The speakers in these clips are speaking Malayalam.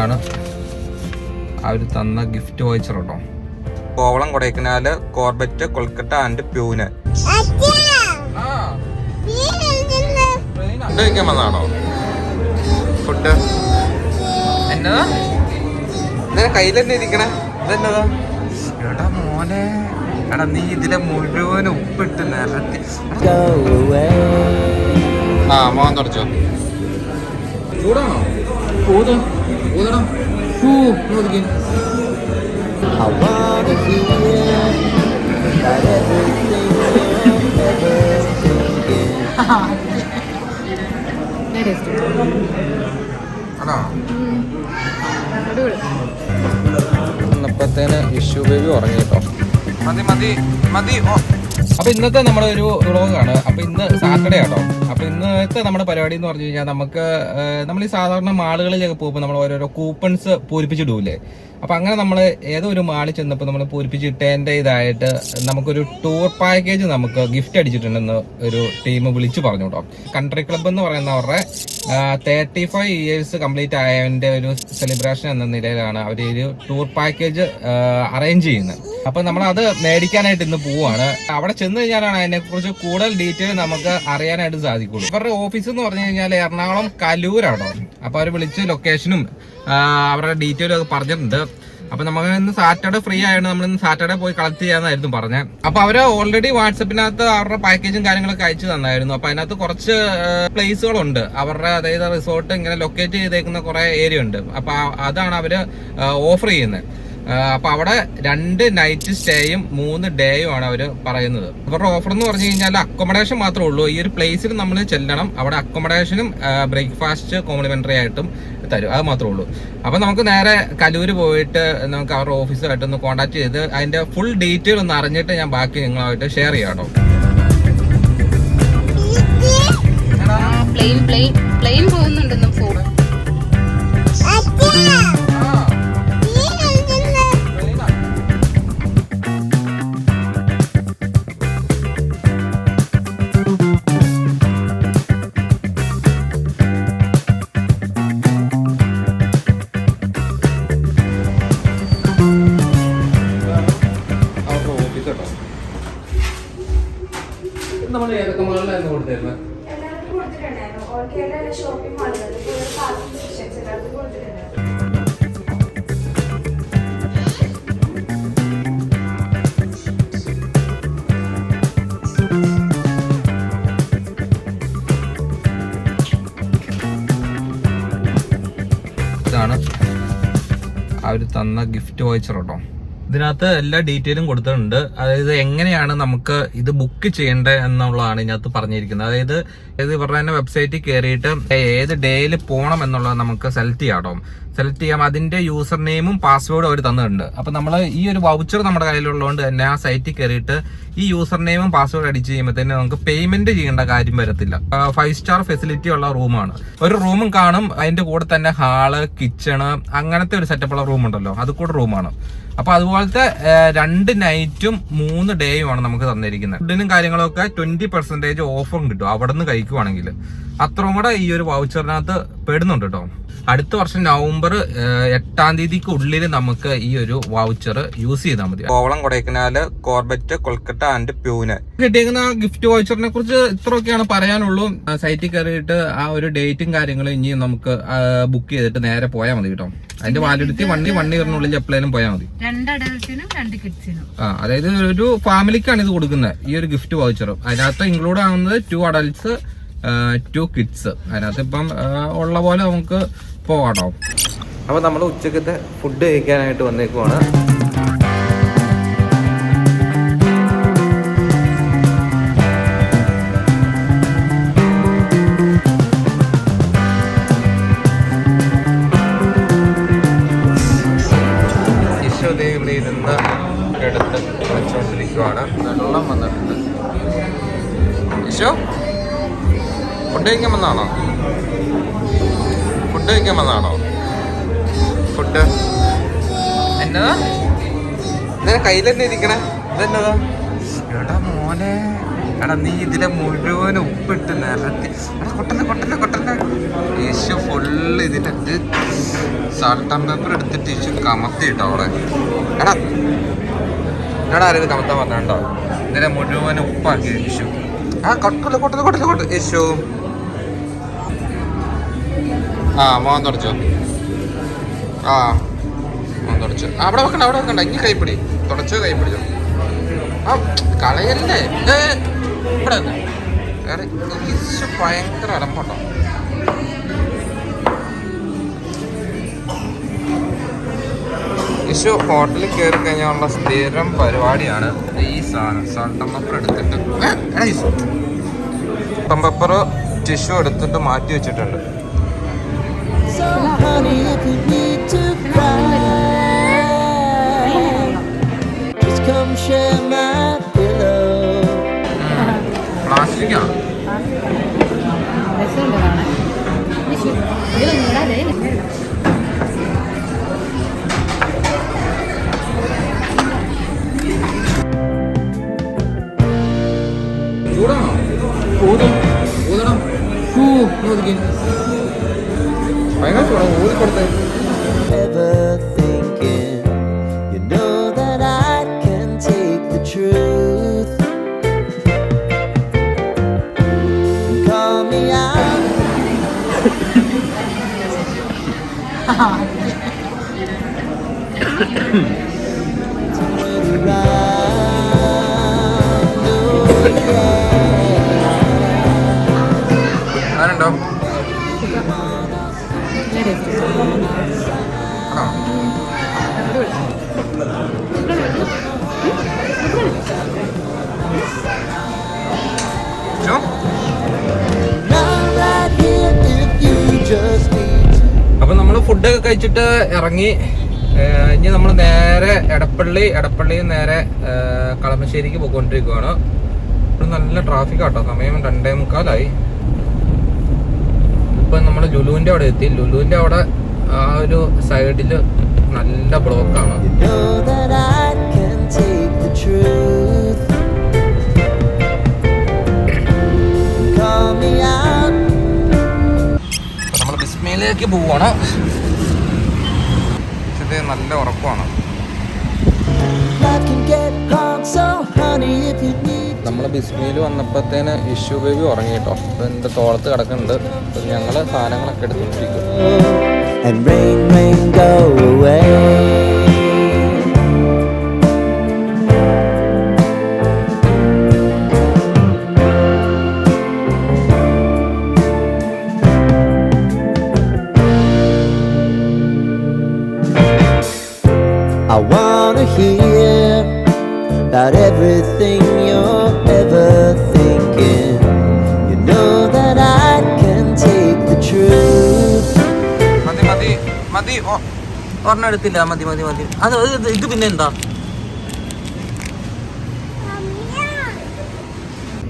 ഇതാണ് അവർ തന്ന ഗിഫ്റ്റ് വോയിച്ചർ കേട്ടോ Kovalam Kodaikanal Corbett Kolkata and Pune. Food കഴിക്കാൻ വന്നാണോ ഫുഡ്. എന്നതാ? ഇന്നെ കയ്യിൽ തന്നെ ഇരിക്കണേ. ഇതെന്നതാ? എടാ മോനെ. എടാ നീ ഇതിലെ മുഴുവൻ ഉപ്പിട്ട് നിരത്തി. ആ മോൻ തുടച്ചോ. ചൂടാണോ ഊത് ഊതണം? ഊ. ആണോ വന്നപ്പോഴത്തേന് ഇഷ്യൂ ബേബി ഉറങ്ങി കേട്ടോ മതി മതി മതി. ഓ. അപ്പൊ ഇന്നത്തെ നമ്മുടെ ഒരു വ്ളോഗാണ് അപ്പൊ ഇന്ന് സാറ്റർഡേ ആട്ടോ. അപ്പൊ ഇന്നത്തെ നമ്മുടെ പരിപാടി എന്ന് പറഞ്ഞു കഴിഞ്ഞാൽ നമുക്ക് നമ്മൾ ഈ സാധാരണ മാളുകളിലൊക്കെ പോകുമ്പോൾ നമ്മൾ ഓരോരോ കൂപ്പൺസ് പൂരിപ്പിച്ചിടൂലേ അപ്പൊ അങ്ങനെ നമ്മൾ ഏതോ ഒരു മാളിൽ ചെന്നപ്പോൾ നമ്മൾ പൂരിപ്പിച്ചിട്ടേന്റെ ഇതായിട്ട് നമുക്കൊരു ടൂർ പാക്കേജ് നമുക്ക് ഗിഫ്റ്റ് അടിച്ചിട്ടുണ്ടെന്ന് ഒരു ടീം വിളിച്ചു പറഞ്ഞു കേട്ടോ കൺട്രി ക്ലബ് എന്ന് പറയുന്ന അവരുടെ തേർട്ടി ഫൈവ് ഇയേഴ്സ് കംപ്ലീറ്റ് ആയതിന്റെ ഒരു സെലിബ്രേഷൻ എന്ന നിലയിലാണ് അവർ ഒരു ടൂർ പാക്കേജ് അറേഞ്ച് ചെയ്യുന്നത്. അപ്പം നമ്മൾ അത് മേടിക്കാനായിട്ട് ഇന്ന് പോവുകയാണ് അവിടെ ചെന്ന് കഴിഞ്ഞാലാണ് അതിനെക്കുറിച്ച് കൂടുതൽ ഡീറ്റെയിൽ നമുക്ക് അറിയാനായിട്ട് സാധിക്കുള്ളൂ. ഇവരുടെ ഓഫീസ് എന്ന് പറഞ്ഞു കഴിഞ്ഞാൽ എറണാകുളം കലൂരാണോ അപ്പൊ അവർ വിളിച്ച് ലൊക്കേഷനും അവരുടെ ഡീറ്റെയിലും ഒക്കെ പറഞ്ഞിട്ടുണ്ട്. അപ്പൊ നമുക്ക് ഇന്ന് സാറ്റർഡേ ഫ്രീ ആയതുകൊണ്ട് നമ്മൾ ഇന്ന് സാറ്റർഡേ പോയി കളക്ട് ചെയ്യാന്നായിരുന്നു പറഞ്ഞത് അപ്പൊ അവർ ഓൾറെഡി വാട്സപ്പിനകത്ത് അവരുടെ പാക്കേജും കാര്യങ്ങളൊക്കെ അയച്ചു തന്നായിരുന്നു. അപ്പൊ അതിനകത്ത് കുറച്ച് പ്ലേസുകളുണ്ട് അവരുടെ അതായത് റിസോർട്ട് ഇങ്ങനെ ലൊക്കേറ്റ് ചെയ്തേക്കുന്ന കുറെ ഏരിയ ഉണ്ട്. അപ്പൊ അതാണ് അവർ ഓഫർ ചെയ്യുന്നത് അപ്പൊ അവിടെ രണ്ട് നൈറ്റ് സ്റ്റേയും മൂന്ന് ഡേയും ആണ് അവർ പറയുന്നത്. അവരുടെ ഓഫർ എന്ന് പറഞ്ഞു കഴിഞ്ഞാൽ അക്കോമഡേഷൻ മാത്രമേ ഉള്ളൂ. ഈ ഒരു പ്ലേസിൽ നമ്മൾ ചെല്ലണം. അവിടെ അക്കോമഡേഷനും ബ്രേക്ക്ഫാസ്റ്റ് കോംപ്ലിമെന്ററി ആയിട്ടും തരും. അത് മാത്രമേ ഉള്ളൂ. അപ്പൊ നമുക്ക് നേരെ കലൂര് പോയിട്ട് നമുക്ക് അവരുടെ ഓഫീസുമായിട്ട് ഒന്ന് കോൺടാക്ട് ചെയ്ത് അതിന്റെ ഫുൾ ഡീറ്റെയിൽ ഒന്ന് അറിഞ്ഞിട്ട് ഞാൻ ബാക്കി നിങ്ങളുമായിട്ട് ഷെയർ ചെയ്യാം കേട്ടോ. പ്ലെയിൻ പ്ലെയിൻ പ്ലെയിൻ പോകുന്നുണ്ടെന്നും ഫോണ് എല്ലാവർക്കും കൊടുത്തിട്ടുണ്ടായിരുന്നു. ഓൾ കേരള ഷോപ്പിംഗ് മാളുകളിൽ കൂടുതൽ പാർക്കിംഗ് സെക്ഷൻസ് എല്ലാവർക്കും കൊടുത്തിട്ടുണ്ടായിരുന്നു. ഇതാണ്. അവർ തന്ന ഗിഫ്റ്റ് വോയിച്ചർ കേട്ടോ. ഇതിനകത്ത് എല്ലാ ഡീറ്റെയിലും കൊടുത്തിട്ടുണ്ട്. അതായത് എങ്ങനെയാണ് നമുക്ക് ഇത് ബുക്ക് ചെയ്യേണ്ടത് എന്നുള്ളതാണ് ഇതിനകത്ത് പറഞ്ഞിരിക്കുന്നത്. അതായത് ഇത് ഇവരുടെ തന്നെ വെബ്സൈറ്റിൽ കയറിയിട്ട് ഏത് ഡേയിൽ പോകണം എന്നുള്ളത് നമുക്ക് സെലക്ട് ചെയ്യാം കേട്ടോ. സെലക്ട് ചെയ്യാം. അതിന്റെ യൂസർ നെയിമും പാസ്വേഡും അവർ തന്നിട്ടുണ്ട്. അപ്പൊ നമ്മൾ ഈ ഒരു വൗച്ചർ നമ്മുടെ കയ്യിലുള്ളതുകൊണ്ട് തന്നെ ആ സൈറ്റിൽ കയറിയിട്ട് ഈ യൂസർ നെയിമും പാസ്വേഡ് അടിച്ച് കഴിയുമ്പോഴത്തേന് നമുക്ക് പേയ്മെന്റ് ചെയ്യേണ്ട കാര്യം വരത്തില്ല. ഫൈവ് സ്റ്റാർ ഫെസിലിറ്റി ഉള്ള റൂമാണ് ഒരു റൂമും കാണും. അതിന്റെ കൂടെ തന്നെ ഹാൾ കിച്ചണ് അങ്ങനത്തെ ഒരു സെറ്റപ്പ് ഉള്ള റൂം ഉണ്ടല്ലോ. അത് കൂടെ റൂമാണ് അപ്പൊ അതുപോലത്തെ രണ്ട് നൈറ്റും മൂന്ന് ആണ് നമുക്ക് തന്നിരിക്കുന്നത്. ഫുഡിനും കാര്യങ്ങളൊക്കെ ട്വന്റി പെർസെന്റേജ് ഓഫറും കിട്ടും. അവിടെ നിന്ന് കഴിക്കുവാണെങ്കിൽ. അത്രയും കൂടെ ഈ ഒരു വൗച്ചറിനകത്ത് പെടുന്നുണ്ട് കേട്ടോ അടുത്ത വർഷം നവംബർ ആ, എട്ടാം തീയതിക്ക് ഉള്ളിൽ നമുക്ക് ഈ ഒരു വൗച്ചർ യൂസ് ചെയ്താൽ മതി. Kovalam Kodaikanal Corbett Kolkata and Pune. കിട്ടിയിരിക്കുന്ന ഗിഫ്റ്റ് വൗച്ചറിനെ കുറിച്ച് ഇത്രയൊക്കെയാണ് പറയാനുള്ളൂ. സൈറ്റിൽ കയറിയിട്ട് ആ ഒരു ഡേറ്റും കാര്യങ്ങളും ഇനി നമുക്ക് ബുക്ക് ചെയ്തിട്ട് നേരെ പോയാൽ മതി കേട്ടോ. അതിന്റെ വാലിഡിറ്റി വണ്ണി വൺ ഇയറിനുള്ളിൽ എപ്പോഴും പോയാൽ മതി. രണ്ട് അഡൽസിനും രണ്ട് കിഡ്സിനും ആ അതായത് ഒരു ഫാമിലിക്കാണ് ഇത് കൊടുക്കുന്നത് ഈ ഒരു ഗിഫ്റ്റ് വൗച്ചർ അതിനകത്ത് ഇൻക്ലൂഡ് ആവുന്നത് ടു അഡൽട്സ് ടു കിഡ്സ് അതിനകത്ത് ഇപ്പം ഉള്ള പോലെ നമുക്ക് പോകണം അപ്പൊ നമ്മൾ ഉച്ചക്കത്തെ ഫുഡ് കഴിക്കാനായിട്ട് വന്നേക്കുവാണ്. ഫുഡ് കഴിക്കാൻ വന്നാണോ ഫുഡ്. കഴിക്കാൻ വന്നാണോ ഫുഡ് എന്നതാ? ഇന്നെ കയ്യിൽ തന്നെ ഇരിക്കണേ. ഇതെന്നതാ? എടാ മോനെ. എടാ നീ ഇതിലെ മുഴുവൻ ഉപ്പിട്ട് നിരത്തി. എടാ കൊട്ടന്നെ കൊട്ടന്നെ കൊട്ടല്ല യേശു ഫുള്ള് ഇതിന്റെ ഇത് സാൾട്ട് ആൻഡ് പേപ്പർ എടുത്തിട്ട് യേശു കമത്തി കിട്ടോ അവിടെ. എടാ. എടാ ആരും കമത്താൻ പറഞ്ഞോ ഇതിനെ മുഴുവൻ ഉപ്പാക്കി യേശു ആ കൊട്ടല്ല കൊട്ടല്ല കൊട്ടല്ല കൊട്ട് ഇഷു ആ മോൻ തുടച്ചോ. ആ മോൻ തുടച്ചു. അവിടെ വെക്കണ്ട അവിടെ വെക്കണ്ട. ഇനി കൈപ്പിടി. തുടച്ചോ കൈപ്പിടിച്ചോ ആ കളയല്ലേ? ഇവിടെ ഭയങ്കര അലമ്പുണ്ടോ? ഇഷു ഹോട്ടലിൽ കയറി കഴിഞ്ഞാലുള്ള സ്ഥിരം പരിപാടിയാണ് ഈ സാധനം. സൾട്ടൻ പപ്പർ എടുത്തിട്ട്. സൾട്ടൻ പെപ്പർ ടിഷ്യൂ എടുത്തിട്ട് മാറ്റി വെച്ചിട്ടുണ്ട്. So, honey, if you need to cry, just come share my pillow. പ്ലാസ്റ്റിക്കാണ് രസമുണ്ട് കാണാൻ വിഷു ഇതിലൊന്നും ഇടാതെ ചൂടാണോ ഊതും ഊതണം ഊ ഊതിക്ക് ഭയങ്കര ചൂടാ ഫുഡൊക്കെ കഴിച്ചിട്ട് ഇറങ്ങി. ഇനി നമ്മൾ നേരെ എടപ്പള്ളി എടപ്പള്ളിയിൽ നേരെ കളമശ്ശേരിക്ക് പോയിക്കൊണ്ടിരിക്കുകയാണ് ഇവിടെ നല്ല ട്രാഫിക് ആട്ടോ. സമയം രണ്ടേ മുക്കാലായി. ഇപ്പൊ നമ്മൾ ലുലുവിന്റെ അവിടെ എത്തി. ലുലുവിന്റെ അവിടെ ആ ഒരു സൈഡിൽ നല്ല ബ്ലോക്കാണ്. നമ്മൾ ബിസ്മയിലേക്ക് പോവാണ്. ഇത് നല്ല ഉറപ്പാണ്. നമ്മൾ ബിസ്മിയിൽ വന്നപ്പോഴത്തേന് ഇഷ്യൂ ബേബി ഉറങ്ങി കേട്ടോ അപ്പൊ എന്റെ തോളത്ത് കിടക്കുന്നുണ്ട് അപ്പൊ ഞങ്ങൾ സാധനങ്ങളൊക്കെ എടുത്തിട്ടിരിക്കും I wanna hear about everything you're ever thinking. You know that I can take the truth. മതി മതി മതി. ഒരെണ്ണം എടുത്തില്ല. മതി മതി മതി. അത് ഇത് ഇത് പിന്നെ എന്താ?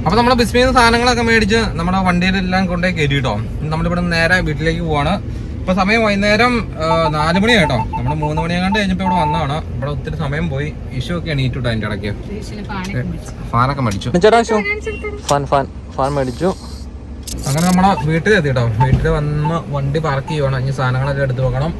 അപ്പൊ നമ്മൾ ബിസ്മിയിൽ നിന്ന് സാധനങ്ങളൊക്കെ മേടിച്ച് നമ്മുടെ വണ്ടിയിലെല്ലാം കൊണ്ടേ കയറ്റി കേട്ടോ നമ്മളിവിടെ നേരെ വീട്ടിലേക്ക് പോവാണ്. ഇപ്പൊ സമയം വൈകുന്നേരം നാല് മണി കേട്ടോ നമ്മൾ മൂന്ന് മണിയാണ്ട് കഴിഞ്ഞപ്പോ ഇവിടെ വന്നതാണ്. ഇവിടെ ഒത്തിരി സമയം പോയി. ഇഷ്യൂ ഒക്കെ എണീറ്റുട്ടോ അതിന്റെ ഇടയ്ക്ക്. ഫാനൊക്കെ മേടിച്ചു. ഫാൻ ഫാൻ ഫാൻ മേടിച്ചു. അങ്ങനെ നമ്മളെ വീട്ടിലെത്തി കേട്ടോ വീട്ടിൽ വന്ന് വണ്ടി പാർക്ക് ചെയ്യുവാണ്. ഇനി സാധനങ്ങളൊക്കെ എടുത്തു വെക്കണം.